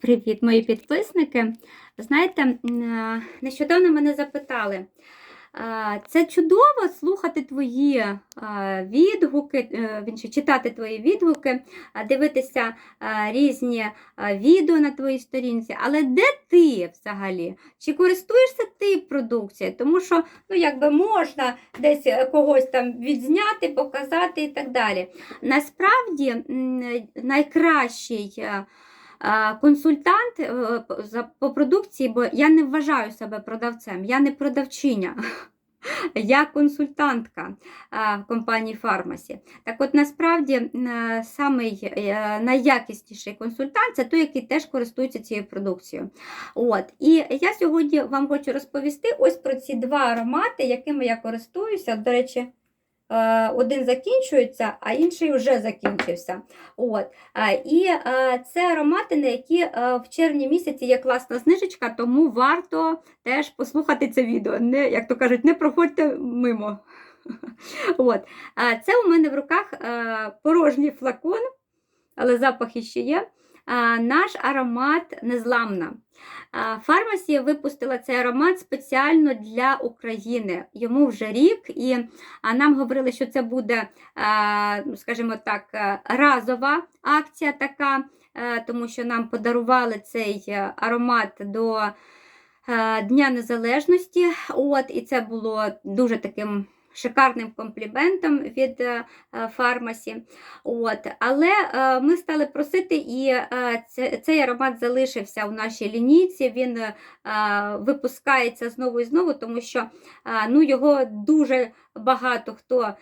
Привіт, мої підписники. Знаєте, е, нещодавно мене запитали. е, Це чудово слухати твої е, відгуки, е, читати твої відгуки, е, дивитися е, різні е, відео на твоїй сторінці. Але де ти взагалі? Чи користуєшся ти продукцією? Тому що ну, якби можна десь е, когось там відзняти, показати і так далі. Насправді найкращий. Консультант е, по продукції, бо я не вважаю себе продавцем, я не продавчиня. Я консультантка компанії Фармасі. Так от насправді е, самий е, найякісніший консультант це той, який теж користується цією продукцією. От. І я сьогодні вам хочу розповісти ось про ці два аромати, якими я користуюся. До речі, один закінчується, а інший вже закінчився. От. Е, І е, це аромати, на які е, в червні місяці є класна знижечка, тому варто теж послухати це відео. Не, як то кажуть, не проходьте мимо. От. Е, Це у мене в руках е, порожній флакон, але запах іще є. Наш аромат незламна. Е, Фармасі випустила цей аромат спеціально для України. Йому вже рік, і нам говорили, що це буде, ну, скажімо так, е, разова акція така, е, тому що нам подарували цей е, аромат до Дня Незалежності. От, і це було дуже таким. Шикарним компліментом від е, е, фармасі. От. Але е, ми стали просити, і цей аромат залишився у нашій лінійці. Він випускається знову і знову, тому що ну, його дуже багато хто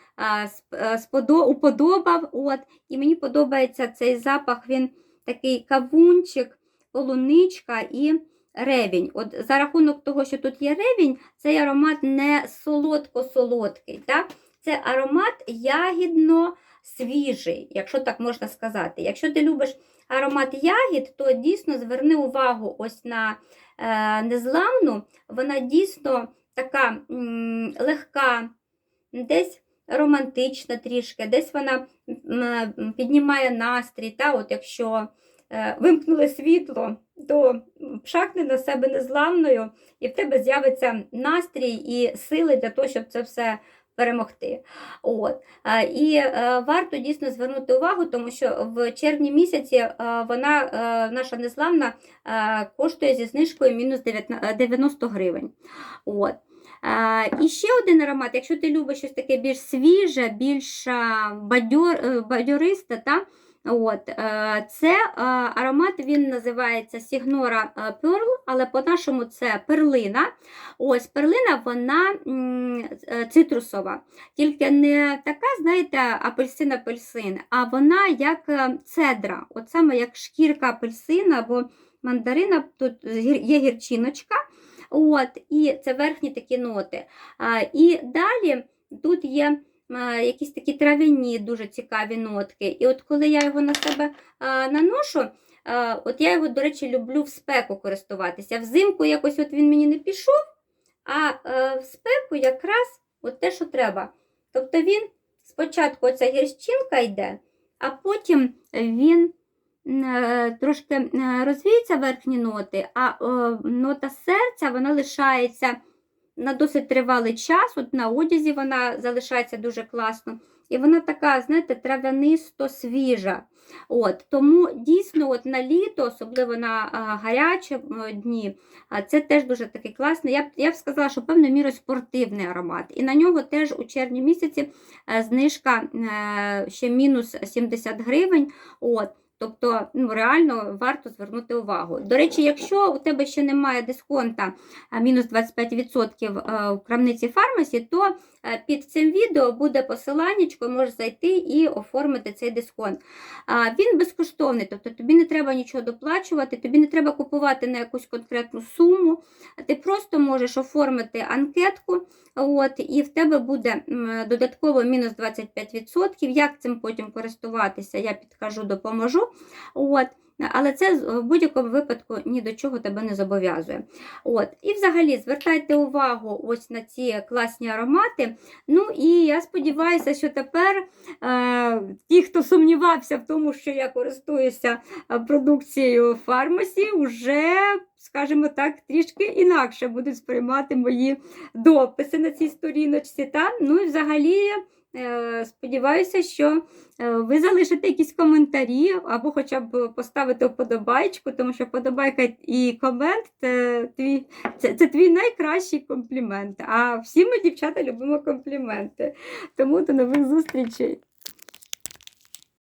уподобав. От. І мені подобається цей запах, він такий кавунчик, полуничка і ревінь. От За рахунок того, що тут є ревінь, цей аромат не солодко-солодкий. Так? Це аромат ягідно свіжий, якщо так можна сказати. Якщо ти любиш аромат ягід, то дійсно зверни увагу ось на е, незламну. Вона дійсно така м, легка, десь романтична трішки, десь вона м, піднімає настрій. Та? От якщо вимкнули світло, то пшакни на себе незламною, і в тебе з'явиться настрій і сили для того, щоб це все перемогти. От. Е, І е, варто дійсно звернути увагу, тому що в червні місяці е, вона, е, наша незламна, е, коштує зі знижкою мінус 90 гривень. От. Е, І ще один аромат, якщо ти любиш щось таке більш свіже, більш е, бадьор, е, бадьористе, та, От, е, це е, аромат, він називається Signora е, Pearl, але по-нашому це перлина. Ось перлина, вона цитрусова, тільки не така, знаєте, апельсин-апельсин, а вона як цедра, от саме як шкірка апельсина або мандарина, тут є гірчиночка. От, і це верхні такі ноти. І далі тут є якісь такі трав'яні дуже цікаві нотки. І от коли я його на себе наношу, от я його, до речі, люблю в спеку користуватися. Взимку якось от він мені не пішов, а е, в спеку якраз от те, що треба. Тобто він спочатку оця гірчинка йде, а потім він е, трошки е, розвіються верхні ноти, а е, нота серця вона лишається на досить тривалий час. От на одязі вона залишається дуже класно. І вона така, знаєте, трав'янисто свіжа. От, тому дійсно от на літо, особливо на а, гарячі дні, а, це теж дуже такий класний. Я б, я б сказала, що певною мірою спортивний аромат. І на нього теж у червні місяці е, знижка е, ще мінус 70 гривень. От. Тобто, ну, реально варто звернути увагу. До речі, якщо у тебе ще немає дисконта мінус 25% в у крамниці фармасі, то е, під цим відео буде посиланнячко, можеш зайти і оформити цей дисконт. Він безкоштовний, тобто тобі не треба нічого доплачувати, тобі не треба купувати на якусь конкретну суму. Ти просто можеш оформити анкетку, от, і в тебе буде додатково мінус 25%. Як цим потім користуватися, я підкажу, допоможу. От. Але це в будь-якому випадку ні до чого тебе не зобов'язує. От. І взагалі звертайте увагу ось на ці класні аромати. Ну і я сподіваюся, що тепер е, ті, хто сумнівався в тому, що я користуюся е, продукцією фармасі, вже, скажімо так, трішки інакше будуть сприймати мої дописи на цій сторіночці. Та? Ну і взагалі. Е, Сподіваюся, що е, ви залишите якісь коментарі або хоча б поставите вподобайку, тому що вподобайка і комент це твій, це, це твій найкращий комплімент. А всі ми, дівчата, любимо компліменти. Тому до нових зустрічей!